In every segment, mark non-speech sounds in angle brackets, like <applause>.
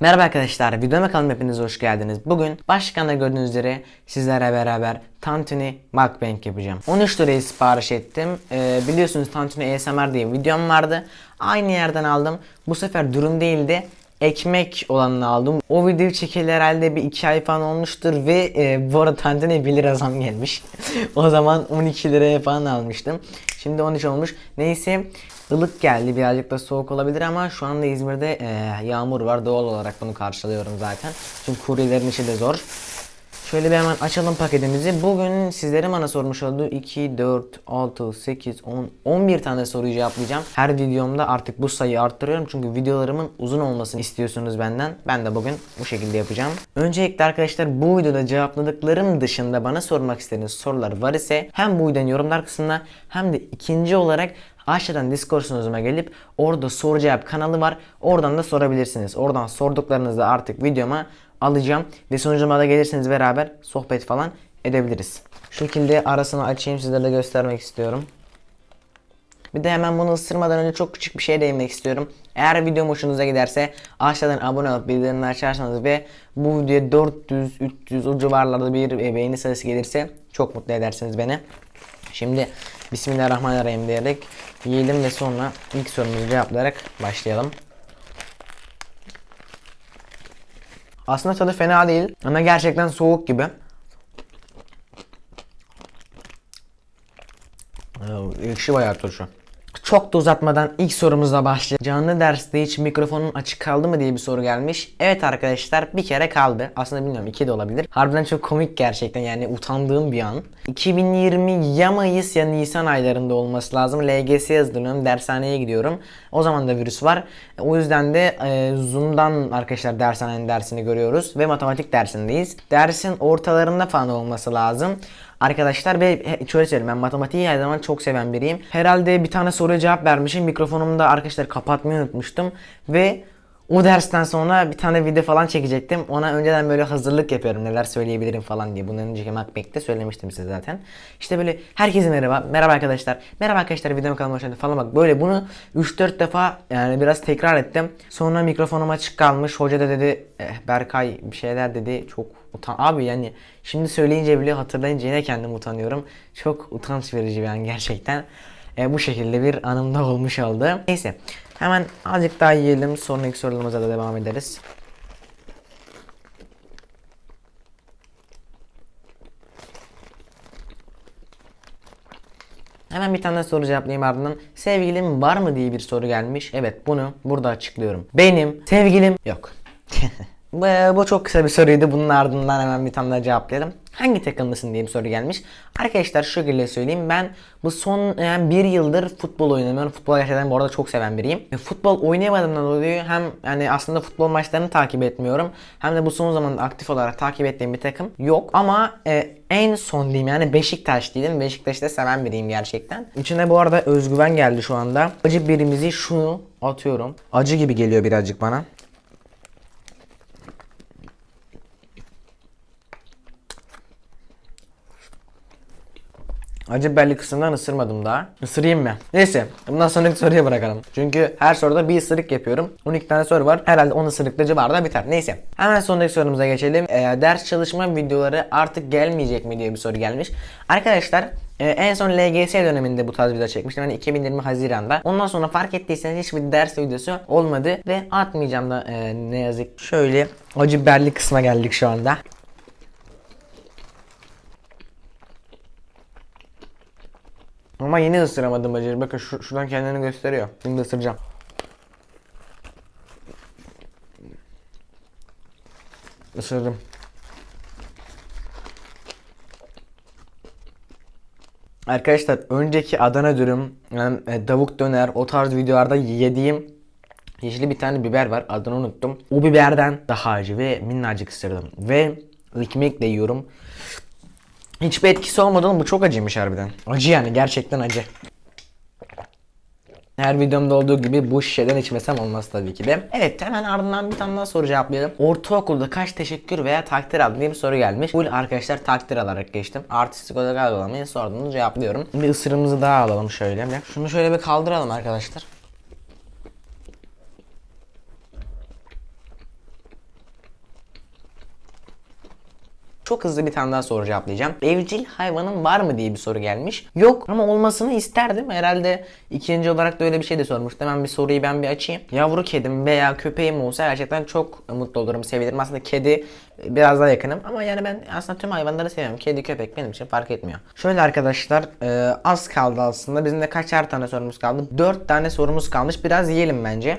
Merhaba arkadaşlar, videoma kanalıma hepiniz hoş geldiniz. Bugün başlıkta gördüğünüz üzere sizlerle beraber Tantuni Mukbang yapacağım. 13 liraya sipariş ettim. Ee, biliyorsunuz Tantuni ASMR diye videom vardı. Aynı yerden aldım. Bu sefer dürüm değildi. Ekmek olanını aldım. O videoyu çekeli herhalde bir 2 ay falan olmuştur ve e, bu arada Tantuni 1 lira zam gelmiş. <laughs> o zaman 12 liraya falan almıştım. Şimdi 13 olmuş. Neyse ılık geldi birazcık da soğuk olabilir ama şu anda İzmir'de e, yağmur var doğal olarak bunu karşılıyorum zaten. Çünkü kuryelerin işi de zor. Şöyle bir hemen açalım paketimizi. Bugün sizlerin bana sormuş olduğu 2, 4, 6, 8, 10, 11 tane soruyu cevaplayacağım. Her videomda artık bu sayıyı arttırıyorum. Çünkü videolarımın uzun olmasını istiyorsunuz benden. Ben de bugün bu şekilde yapacağım. Öncelikle arkadaşlar bu videoda cevapladıklarım dışında bana sormak istediğiniz sorular var ise hem bu videonun yorumlar kısmına hem de ikinci olarak aşağıdan Discord gelip orada soru cevap kanalı var. Oradan da sorabilirsiniz. Oradan sorduklarınızı artık videoma alacağım ve sunucuma da gelirseniz beraber sohbet falan edebiliriz. Şu şekilde arasını açayım sizlere göstermek istiyorum. Bir de hemen bunu ısırmadan önce çok küçük bir şey değinmek istiyorum. Eğer videom hoşunuza giderse aşağıdan abone olup bildirimleri açarsanız ve bu videoya 400-300 o civarlarda bir beğeni sayısı gelirse çok mutlu edersiniz beni. Şimdi Bismillahirrahmanirrahim diyerek yiyelim ve sonra ilk sorumuzu cevaplayarak başlayalım. Aslında tadı fena değil ama gerçekten soğuk gibi. Ee, Ekşi bayağı turşu. Çok da uzatmadan ilk sorumuzla başlayalım. Canlı derste hiç mikrofonun açık kaldı mı diye bir soru gelmiş. Evet arkadaşlar bir kere kaldı. Aslında bilmiyorum iki de olabilir. Harbiden çok komik gerçekten yani utandığım bir an. 2020 ya Mayıs ya Nisan aylarında olması lazım. LGS hazırlanıyorum. Dershaneye gidiyorum. O zaman da virüs var. O yüzden de e, Zoom'dan arkadaşlar dershanenin dersini görüyoruz. Ve matematik dersindeyiz. Dersin ortalarında falan olması lazım. Arkadaşlar ve şöyle söyleyeyim ben matematiği her zaman çok seven biriyim. Herhalde bir tane soruya cevap vermişim. Mikrofonumu da arkadaşlar kapatmayı unutmuştum. Ve o dersten sonra bir tane video falan çekecektim. Ona önceden böyle hazırlık yapıyorum neler söyleyebilirim falan diye. Bundan önceki Macbeth'te söylemiştim size zaten. İşte böyle herkese merhaba. Merhaba arkadaşlar. Merhaba arkadaşlar videoma kanalıma hoş falan bak. Böyle bunu 3-4 defa yani biraz tekrar ettim. Sonra mikrofonum açık kalmış. Hoca da dedi eh, Berkay bir şeyler dedi. Çok utan abi yani şimdi söyleyince bile hatırlayınca yine kendim utanıyorum. Çok utanç verici bir an gerçekten. E, bu şekilde bir anımda olmuş oldu. Neyse hemen azıcık daha yiyelim. Sonraki sorularımıza da devam ederiz. Hemen bir tane soru cevaplayayım ardından. Sevgilim var mı diye bir soru gelmiş. Evet bunu burada açıklıyorum. Benim sevgilim yok. <laughs> bu, bu çok kısa bir soruydu. Bunun ardından hemen bir tane daha cevaplayalım. Hangi takımlısın diye bir soru gelmiş. Arkadaşlar şu şekilde söyleyeyim. Ben bu son yani bir yıldır futbol oynamıyorum. Futbol gerçekten bu arada çok seven biriyim. E, futbol oynayamadığımdan dolayı hem yani aslında futbol maçlarını takip etmiyorum. Hem de bu son zamanda aktif olarak takip ettiğim bir takım yok. Ama e, en son diyeyim yani Beşiktaş diyelim. Beşiktaş'ı da seven biriyim gerçekten. İçine bu arada özgüven geldi şu anda. Acı birimizi şunu atıyorum. Acı gibi geliyor birazcık bana. Acı biberli kısımdan ısırmadım daha. Isırayım mı? Neyse. Bundan sonraki soruya bırakalım. Çünkü her soruda bir ısırık yapıyorum. 12 tane soru var. Herhalde 10 ısırıklı civarında biter. Neyse. Hemen sonraki sorumuza geçelim. Ee, ders çalışma videoları artık gelmeyecek mi diye bir soru gelmiş. Arkadaşlar ee, en son LGS döneminde bu tarz video çekmiştim. Yani 2020 Haziran'da. Ondan sonra fark ettiyseniz hiçbir ders videosu olmadı ve atmayacağım da e, ne yazık. Şöyle acı biberli kısma geldik şu anda. Ama yine ısıramadım bacır. Bakın şu, şuradan kendini gösteriyor. Şimdi ısıracağım. Isırdım. Arkadaşlar önceki Adana dürüm, yani e, tavuk döner o tarz videolarda yediğim yeşil bir tane biber var adını unuttum. O biberden daha acı ve minnacık ısırdım. Ve ekmekle yiyorum. Hiçbir etkisi olmadı oğlum bu çok acıymış harbiden. Acı yani gerçekten acı. Her videomda olduğu gibi bu şişeden içmesem olmaz tabii ki de. Evet hemen ardından bir tane daha soru cevaplayalım. Ortaokulda kaç teşekkür veya takdir aldın diye bir soru gelmiş. Bu arkadaşlar takdir alarak geçtim. Artistik olarak algılamayı sorduğunu cevaplıyorum. Bir ısırımızı daha alalım şöyle. Şunu şöyle bir kaldıralım arkadaşlar. Çok hızlı bir tane daha soru cevaplayacağım. Evcil hayvanın var mı diye bir soru gelmiş. Yok ama olmasını isterdim. Herhalde ikinci olarak da öyle bir şey de sormuştu. Hemen bir soruyu ben bir açayım. Yavru kedim veya köpeğim olsa gerçekten çok mutlu olurum, sevinirim. Aslında kedi biraz daha yakınım ama yani ben aslında tüm hayvanları seviyorum. Kedi, köpek benim için fark etmiyor. Şöyle arkadaşlar e, az kaldı aslında. Bizim de kaçar tane sorumuz kaldı? 4 tane sorumuz kalmış. Biraz yiyelim bence.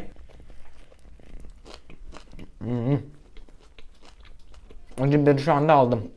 Hmm. Acı biberi şu anda aldım.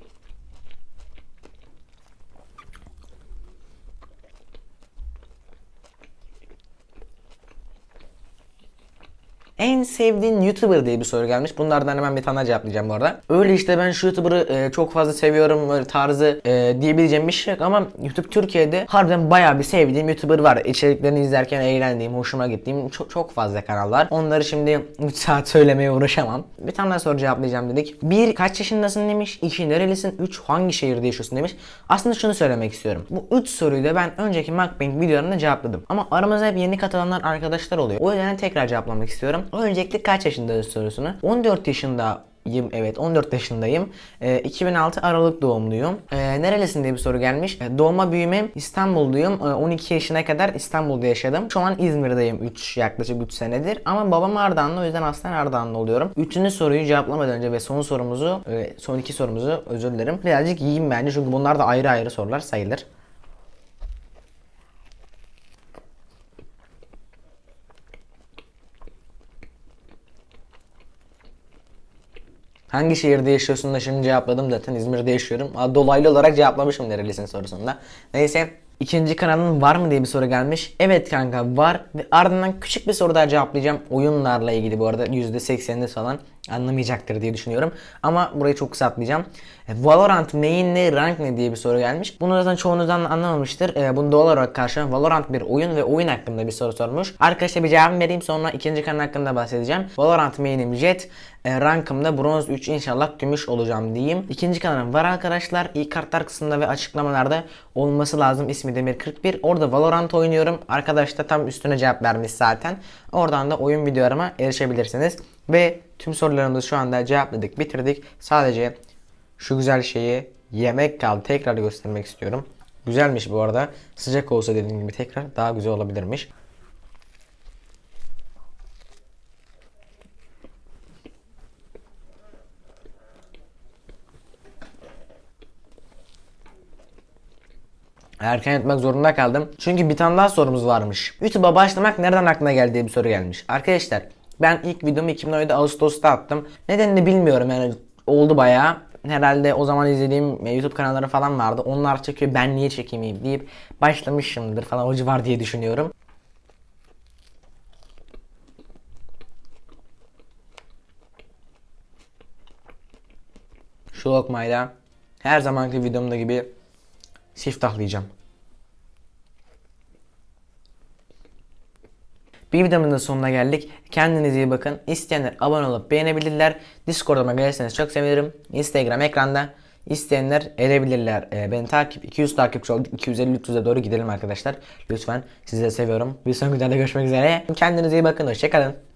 En sevdiğin YouTuber diye bir soru gelmiş. Bunlardan hemen bir tane cevaplayacağım bu arada. Öyle işte ben şu YouTuber'ı e, çok fazla seviyorum böyle tarzı e, diyebileceğim bir şey yok ama YouTube Türkiye'de harbiden bayağı bir sevdiğim YouTuber var. İçeriklerini izlerken eğlendiğim, hoşuma gittiğim çok, çok fazla kanal var. Onları şimdi <laughs> 3 saat söylemeye uğraşamam. Bir tane daha soru cevaplayacağım dedik. Bir kaç yaşındasın demiş. İki nerelisin? Üç hangi şehirde yaşıyorsun demiş. Aslında şunu söylemek istiyorum. Bu üç soruyu da ben önceki Mukbang videolarında cevapladım. Ama aramızda hep yeni katılanlar arkadaşlar oluyor. O yüzden tekrar cevaplamak istiyorum. Öncelikle kaç yaşındayız sorusunu. 14 yaşında Evet 14 yaşındayım. Ee, 2006 Aralık doğumluyum. Ee, nerelisin diye bir soru gelmiş. Ee, doğma büyümem İstanbulluyum. Ee, 12 yaşına kadar İstanbul'da yaşadım. Şu an İzmir'deyim 3 yaklaşık 3 senedir. Ama babam Ardahanlı o yüzden aslen Ardahanlı oluyorum. Üçüncü soruyu cevaplamadan önce ve son sorumuzu, e, son iki sorumuzu özür dilerim. Birazcık yiyeyim bence çünkü bunlar da ayrı ayrı sorular sayılır. Hangi şehirde yaşıyorsun da şimdi cevapladım zaten İzmir'de yaşıyorum. Dolaylı olarak cevaplamışım nerelisin sorusunda. Neyse ikinci kanalın var mı diye bir soru gelmiş. Evet kanka var ve ardından küçük bir soru daha cevaplayacağım. Oyunlarla ilgili bu arada %80'inde falan anlamayacaktır diye düşünüyorum. Ama burayı çok kısaltmayacağım. E, Valorant main ne rank ne diye bir soru gelmiş. Bunu zaten çoğunuzdan anlamamıştır. E, bunu doğal olarak karşılayan Valorant bir oyun ve oyun hakkında bir soru sormuş. Arkadaşlar bir cevap vereyim sonra ikinci kanal hakkında bahsedeceğim. Valorant main'im Jet. E, rankımda bronz 3 inşallah gümüş olacağım diyeyim. İkinci kanalım var arkadaşlar. İlk kartlar kısmında ve açıklamalarda olması lazım. İsmi Demir41. Orada Valorant oynuyorum. Arkadaş da tam üstüne cevap vermiş zaten. Oradan da oyun videolarıma erişebilirsiniz. Ve tüm sorularımızı şu anda cevapladık, bitirdik. Sadece şu güzel şeyi yemek kaldı. Tekrar göstermek istiyorum. Güzelmiş bu arada. Sıcak olsa dediğim gibi tekrar daha güzel olabilirmiş. Erken yatmak zorunda kaldım. Çünkü bir tane daha sorumuz varmış. YouTube'a başlamak nereden aklına geldi diye bir soru gelmiş. Arkadaşlar ben ilk videomu 2017 Ağustos'ta attım. Nedenini bilmiyorum yani oldu bayağı. Herhalde o zaman izlediğim e, YouTube kanalları falan vardı. Onlar çekiyor ben niye çekemeyeyim deyip başlamışımdır falan o civar diye düşünüyorum. Şu lokmayla her zamanki videomda gibi siftahlayacağım. Bir videomun da sonuna geldik. Kendinize iyi bakın. İsteyenler abone olup beğenebilirler. Discord'uma gelirseniz çok sevinirim. Instagram ekranda. İsteyenler edebilirler. Ee, beni takip 200 takipçi olduk. 250-300'e doğru gidelim arkadaşlar. Lütfen sizi de seviyorum. Bir sonraki videoda görüşmek üzere. Kendinize iyi bakın. Hoşçakalın.